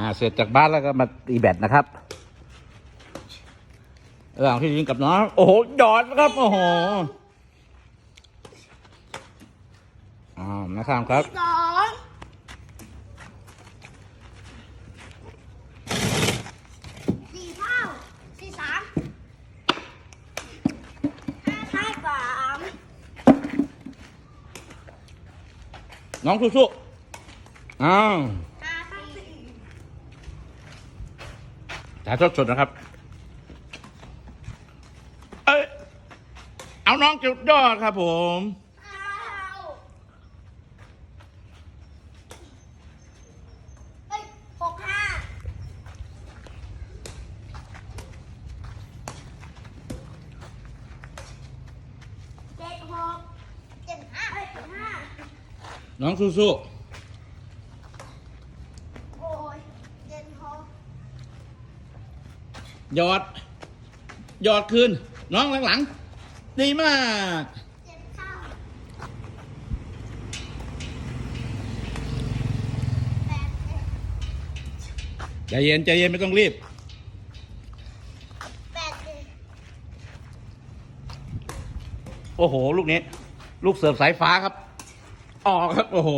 อ่าเสร็จจากบ้านแล้วก็มาตีแบตนะครับระหว่างที่ยิงกับน้องโอ้โหหยอดนะครับโอ้โหอ่านะครับครับสองสี่เท่าสี่สามห้าเท่าสามน้องสู้ๆอ้าว ห้าเท่าสี่ ถ่ายทอดสดนะครับ เอ้ยเอาน้องจุดยอดครับผมห้าเท่าเฮ้ยหกห้าเจ็ดหกเจ็ดห้าเอ้ยเจ็ดห้า น้องสู้ โอ้ยเจ็ดหก ๆ หยอด หยอดคืน น้องหลังๆ ดีมาก ใจเย็น ใจเย็น ไม่ต้องรีบ โอ้โห ลูกนี้ ลูกเสิร์ฟสายฟ้าครับ ออกครับ โอ้โห